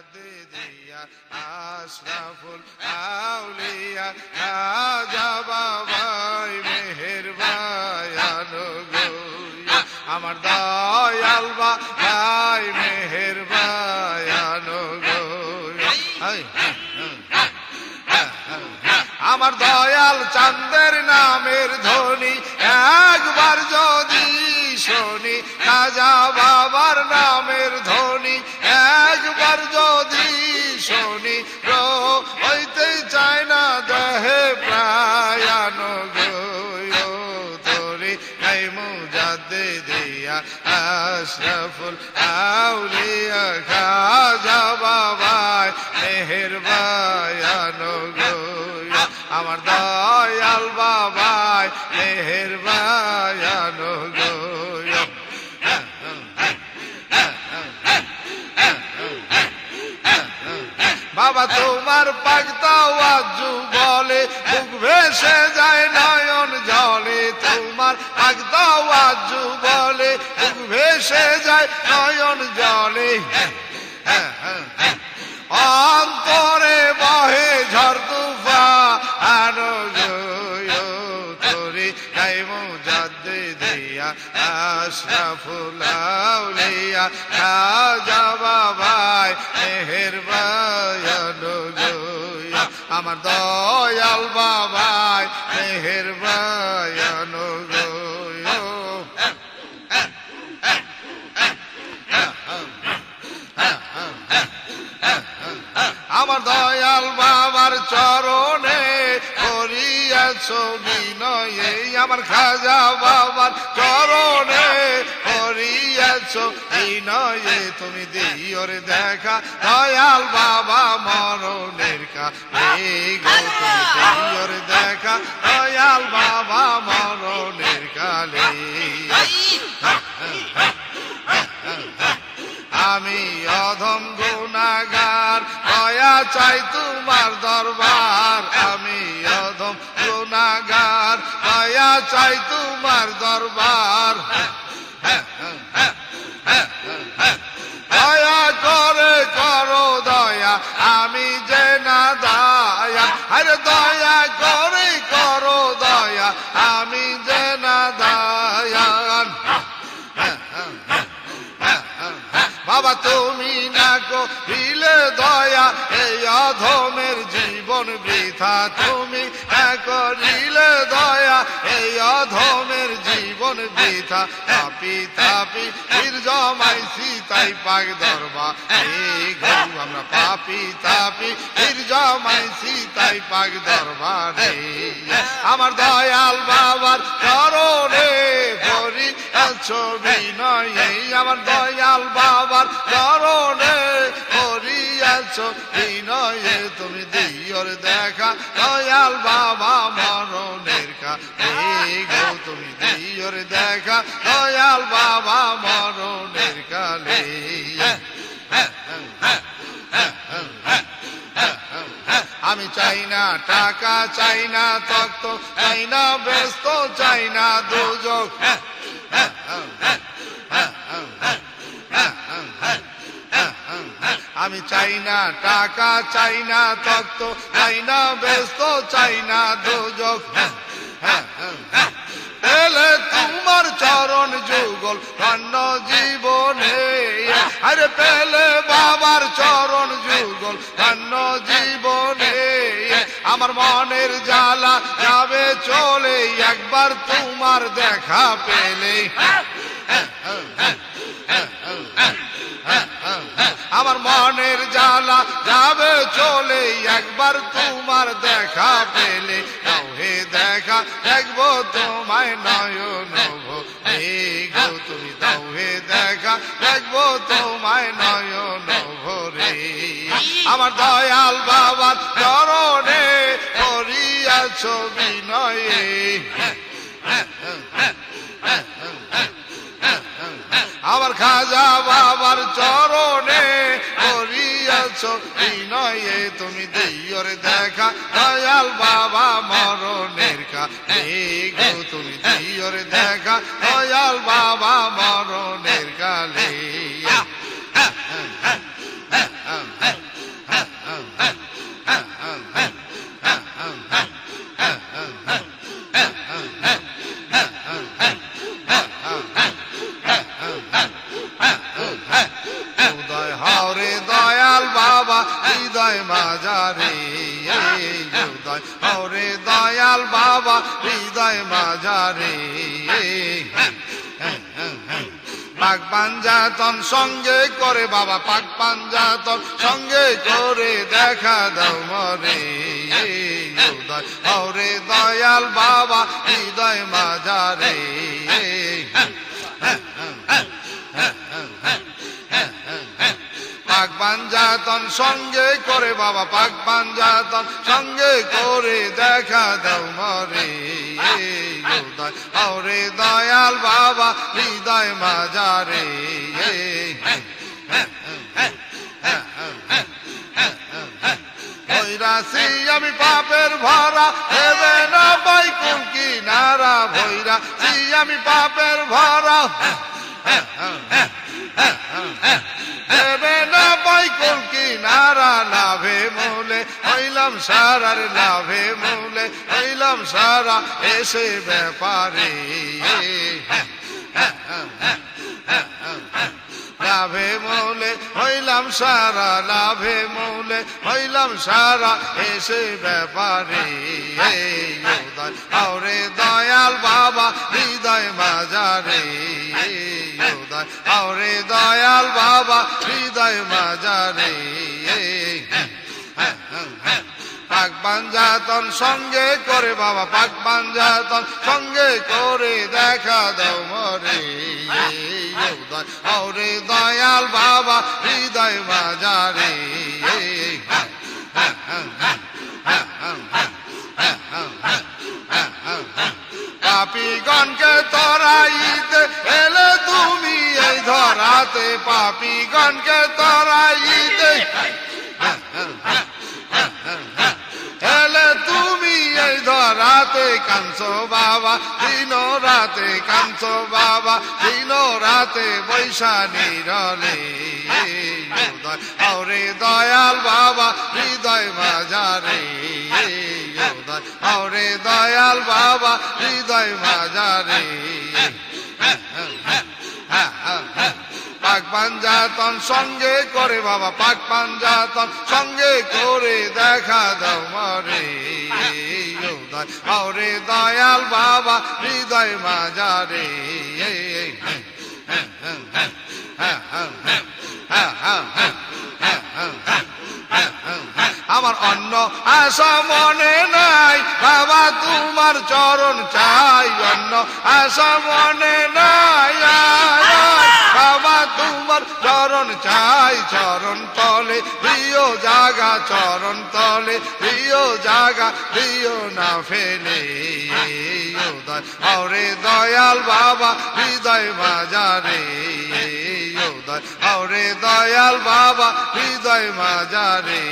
মুজাদ্দিদিয়া আশরাফুল আউলিয়া খাজা বাবাই গো আমার দয়াল বাবাই হাই আমার দয়াল চান্দের নামের ধ্বনি একবার যদি শোনি খাজা বাবার নামের ধ্বনি আশরাফুল আউলিয়া খাজা বাবায় মেহেরবায়ানো গো আমার দয়াল বাবায় মেহেরবায়ানো গো বাবা তোমার পাগতাওয়াজু বলে, বুক ভেসে যায় নয়ন জলে। তোমার পাগতাওয়াজু বলে, বুক ভেসে যায় নয়ন জলে। অন্তরে বহে ঝড় তুফা আনো তোরে গাই মুজাদ্দে দিয়া, আশরাফুল আউলিয়া খাজা বাবাই গো। আমার দয়াল বাবার চরণে করিয়াছ বিনয়ে। আমার খাজা বাবার চরণে করিয়াছ বিনয়ে তুমি দিওর দেখা, দয়াল বাবা মরণের কা গো তুমি দেখা, দয়াল বাবা মরণের কালে। আমি অধম গুণাগার, দয়া চাই তোমার দরবার। আমি অধম গুণাগার, দয়া চাই তোমার দরবার দয়া করে করো দয়া আমি যে না দয়া, আরে দয়া করে করো দয়া, আমি যে না দয়া। বাবা, তুমি না করিলে দয়া, এই অধমের জীবন বৃথা তুমি। করিলে দয়া, এই অধমের জীবন বৃথা। তাপি তাপি ফির জমাইছি তাই পাক দরবা। এই গরু আমরা পাপি, তাপি ফির জমাইছি তাই পাক দরবারে আমার দয়াল বাবার চরণে ভরি ছবি নয় আমার দয়াল বাবার চরণে করিয়াছ বিনয়ে তুমি দিয়র দেখা, দয়াল বাবা মরণের কা গো তুমি দিয়র দেখা, দয়াল বাবা মরণের কালে আমি চাই না টাকা, চাই না তক্ত চাই না ব্যস্ত, চাই না দুযোগ আমি চাই না, টাকা চাই না তক্ত চাই না, ব্যস্ত চাই না দুযোগ এলে তোমার চরণ যুগল ধন্য জীবনে। আরে পেলে বাবার চরণ যুগল ধন্য জীবনে। আমার মনের জ্বালা যাবে চলে, একবার তোমার দেখা পেলে। আমার মনের জ্বালা যাবে চলে, একবার তোমার দেখা পেলে। নাও হে দেখা, দেখব তোমায় নয়ন গো, তুমি দাও হে দেখা, দেখব তোমায় নয়ন ভরে আমার দয়াল বাবার চরণে করিয়াছ বিনয়ে। আমার খাজা বাবার চরণে করিয়াছ। বিনয়ে তুমি দিয়র দেখা, দয়াল বাবা মরণের কা তুমি দিয়র দেখা, দয়াল বাবা মরণের পাঞ্জাতন সঙ্গে করে বাবা পাক পাঞ্জাতন সঙ্গে করে দেখা দাও মরে উদয় ওরে দয়াল বাবা, হৃদয় মাজারে পাক পাঞ্জাতন সঙ্গে করে বাবা পাক পাঞ্জাতন সঙ্গে করে দেখা দাও মরে ওরে দয়াল বাবা, হৃদয় মাজারে ভৈরাসি আমি পাপের ভরা হেবে না বাইকুল কিনারা ভৈরাসি আমি পাপের ভরা। দেবে না বাইকুল কিনারা লাভে মূলে, হইলাম সারার লাভে মূলে, হইলাম সারা এসে ব্যাপারে। লাভে মৌলে, হইলাম সারা লাভে মৌলে, হইলাম সারা এসে ব্যাপারে। আরে দয়াল বাবা, হৃদয় মাজারে। আরে দয়াল বাবা, হৃদয় মাজারে পাক পাঞ্জাতন সঙ্গে করে বাবা, পাক পাঞ্জাতন সঙ্গে করে দেখা দাও মরে। ওরে দয়াল বাবা, হৃদয় বাজারে। পাপিগণকে তরাইতে এলে তুমি এই ধরাতে, পাপিগণকে তরাইতে এলে তুমি এই ধরাতে কাঞ্চো বাবা দিন রাতে কাঞ্চো বাবা দিন রাতে বৈশা নিরলে ওরে দয়াল বাবা, হৃদয় বাজারে ওরে দয়াল বাবা, হৃদয় বাজারে পাক পাঞ্জাতন সঙ্গে করে বাবা, পাক পাঞ্জাতন সঙ্গে করে দেখা দাও মরে। উদয় ওরে দয়াল বাবা, হৃদয় মাজারে আমার অন্য আশা মনে নাই, বাবা তোমার চরণ চাই। অন্য আশা মনে নাই বাবা তোমার চরণ চাই, চরণ তলে, প্রিয় জাগা, চরণ তলে, প্রিয় জাগা, প্রিয় না ফেলে। ওরে দয়াল বাবা, হৃদয় বাজারে ওরে দয়াল বাবা, হৃদয় মাজারে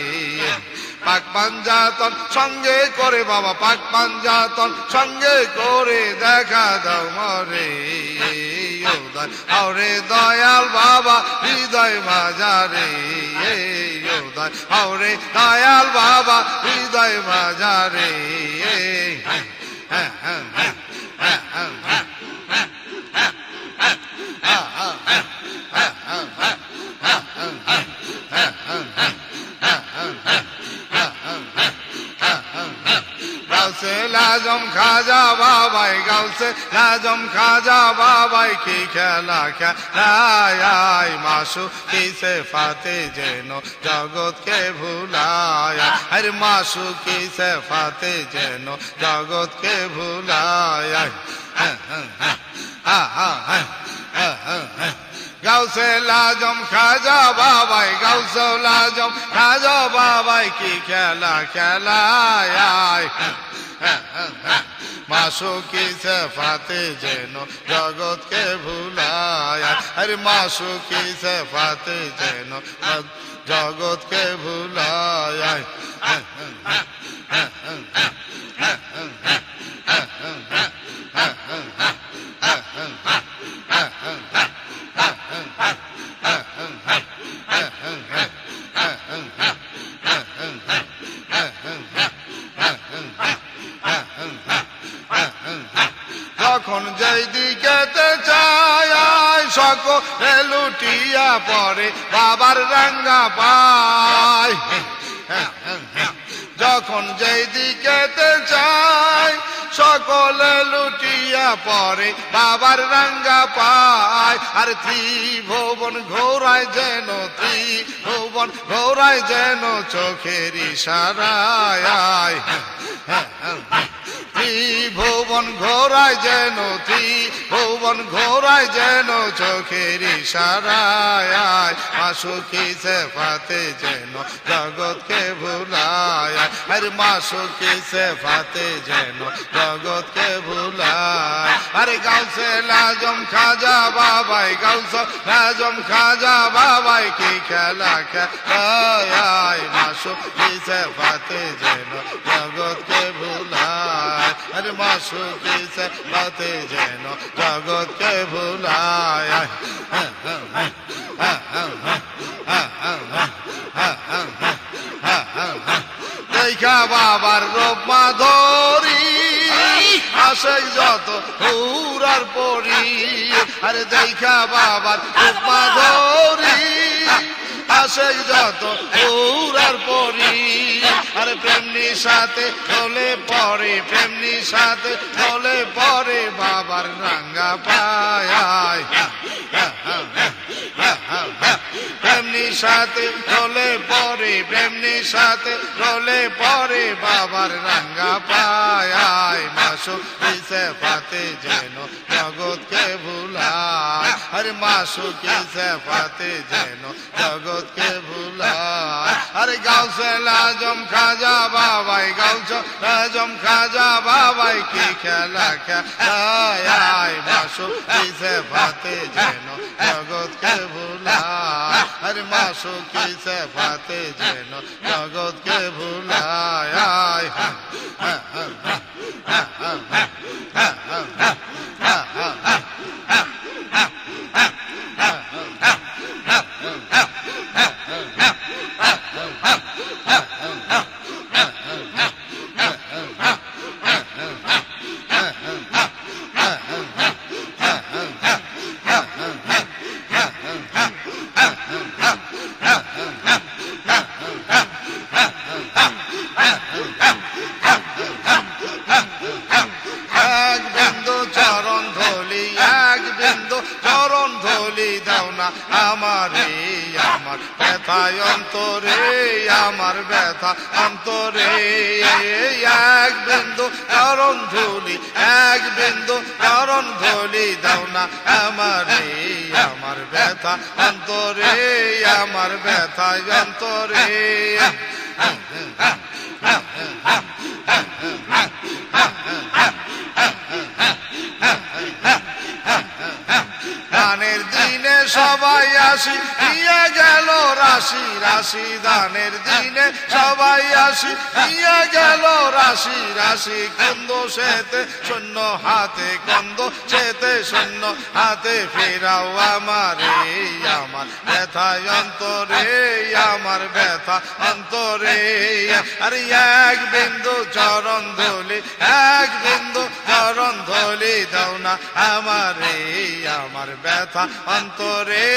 পাক পাঞ্জাতন সঙ্গে করে বাবা, পাক পাঞ্জাতন সঙ্গে করে দেখা দাও মরে। উদয় আওরে দয়াল বাবা, হৃদয় মাজারে দয় আওরে দয়াল বাবা, হৃদয় মাজারে হ্যাঁ হ্যাঁ হ্যাঁ হ্যাঁ গাউসে লাজম খাজা বাবাই গাউসে লাজম খাজা বাবাই কি খেলা খেলায় মাসু কিসে ফাতে যেন জগৎকে ভুলায় আরে মাসু কিসে ফাতে যেন জগৎকে ভুলায় হ্যাঁ হ্যাঁ হ্যাঁ হ্যাঁ হ্যাঁ হ্যাঁ হ্যাঁ হ্যাঁ গাউসেল আজম, খাজা বাবাই, গাউসেল আজম, খাজা বাবাই, কি খেলা খেলায় মাসুকি সেফাতে যেন জগৎকে ভুলায় আরে মাসুকি সেফাতে যেন জগৎকে ভুলায় যখন যেই দিকেতে চায় লুটিয়া পরে বাবার রাঙ্গা পায়। যখন যেই দিকেতে চাই সকলে লুটিয়া পরে বাবার রাঙ্গা পায়। আর ত্রিভুবন ঘোরায় যেন ত্রিভুবন ঘোরায় যেন চোখের ইশারায় ত্রিভুবন ঘোরায় যেন ত্রিভুবন ঘোরায় যেন চোখের ইশারায়। মাসুকি সেফাতে যেন জগৎকে ভুলায়। আর মাসুকি সেফাতে যেন জগৎকে ভুলায়। আরে গাউসে লাজম খাজা বাবাই, গাউস লাজম খাজা বাবাই, কি খেলা খেলায়। মাসুকি সেফাতে যেন জগৎকে ভুলায়। আরে মাসুকি সেফাতে যেন জগৎকে ভুলায় দেখা বাবার রূপ মাধরি আসে যত হুরার পরি আরে দেখা বাবার রূপ মাধরি আসে যত হুরার পরি আরে প্রেমনি সাথে চলে পরে প্রেমনি সাথে চলে পরে বাবার রাঙ্গা পায়। প্রেমনি সাথে চলে পরে প্রেমনি সাথে চলে পরে বাবার রাঙ্গা পায়। মাসু, কিসে পাতে যেন জগৎকে ভুলায়? আরে মাসু, কিসে পাতে যেন জগৎকে ভুলায়? আরে গাউসে লাজম খাজা বাবাই গাউস লাজম খাজা বাবাই কি খেলা খেলায় মাসু কিসে পাতে যেন জগৎকে ভুলায় আরে মাসু কিসে পাতে যেন জগৎকে ভুলায় এক আমার ব্যথা অন্তরে। এক বিন্দু চরণ ধুলি, এক বিন্দু চরণ ধলি, দাও না আমার আমার ব্যথা অন্তরে, আমার ব্যথায় অন্তরে। দিনে সবাই আসি, নিয়ে গেল রাশি রাশি দানের দিনে সবাই আসি, নিয়ে গেল রাশি রাশি কন্দ সেতে, শূন্য হাতে কন্দ সেতে, শূন্য হাতে ফেরাও আমার আমার ব্যথা অন্তরে আমার ব্যথা, অন্তরে। আরে এক বিন্দু চরণ ধলি, এক বিন্দু চরণ ধলি দাও না আমার আমার ব্যথা, অন্তরে,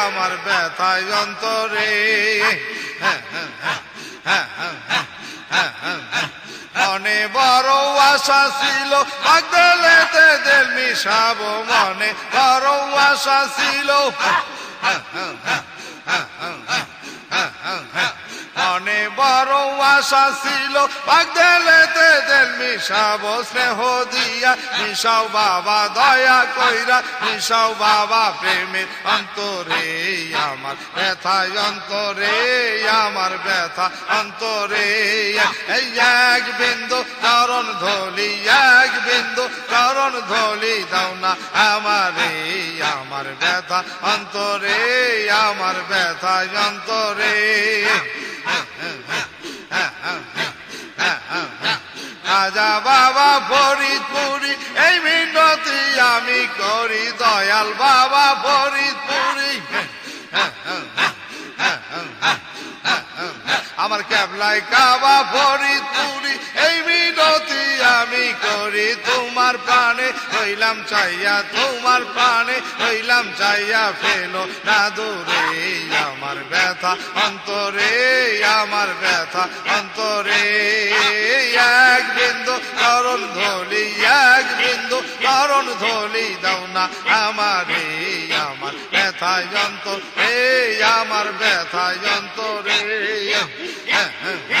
আমার ব্যথা অন্তরে। মনে বড় আশা ছিল, পাগলেতে দেল মিশাব মনে। বড় আশা ছিল। মনে বড় আশা ছিল। দেল মিশাব স্নেহ দিয়া। মিশাও বাবা দয়া কইরা, মিশাও বাবা প্রেমের অন্তরে আমার ব্যথা, অন্তরে আমার ব্যথা, অন্তরে। এই এক বিন্দু চরণ ধলি, এক বিন্দু চরণ ধলি দাও না আমার। আমার ব্যথা, অন্তরে, আমার ব্যথা, অন্তরে। রাজা বাবা ফরিদপুরি এই মিনতি আমি করি দয়াল বাবা ফরিদপুরি। আমার ক্যাবলাই কাবা ফরিদপুরি এই মিনতি আমি করি তোমার প্রাণে। হইলাম চাইয়া তোমার প্রাণে, হইলাম চাইয়া ফেলো না দূরে আমার ব্যথা, অন্তরে আমার ব্যথা, অন্তরে এক বিন্দু করণ ধলি, এক বিন্দু করণ ধলি দাও না আমার আমার ব্যথা যন্ত্র এই আমার ব্যথা যন্ত্রে ஆ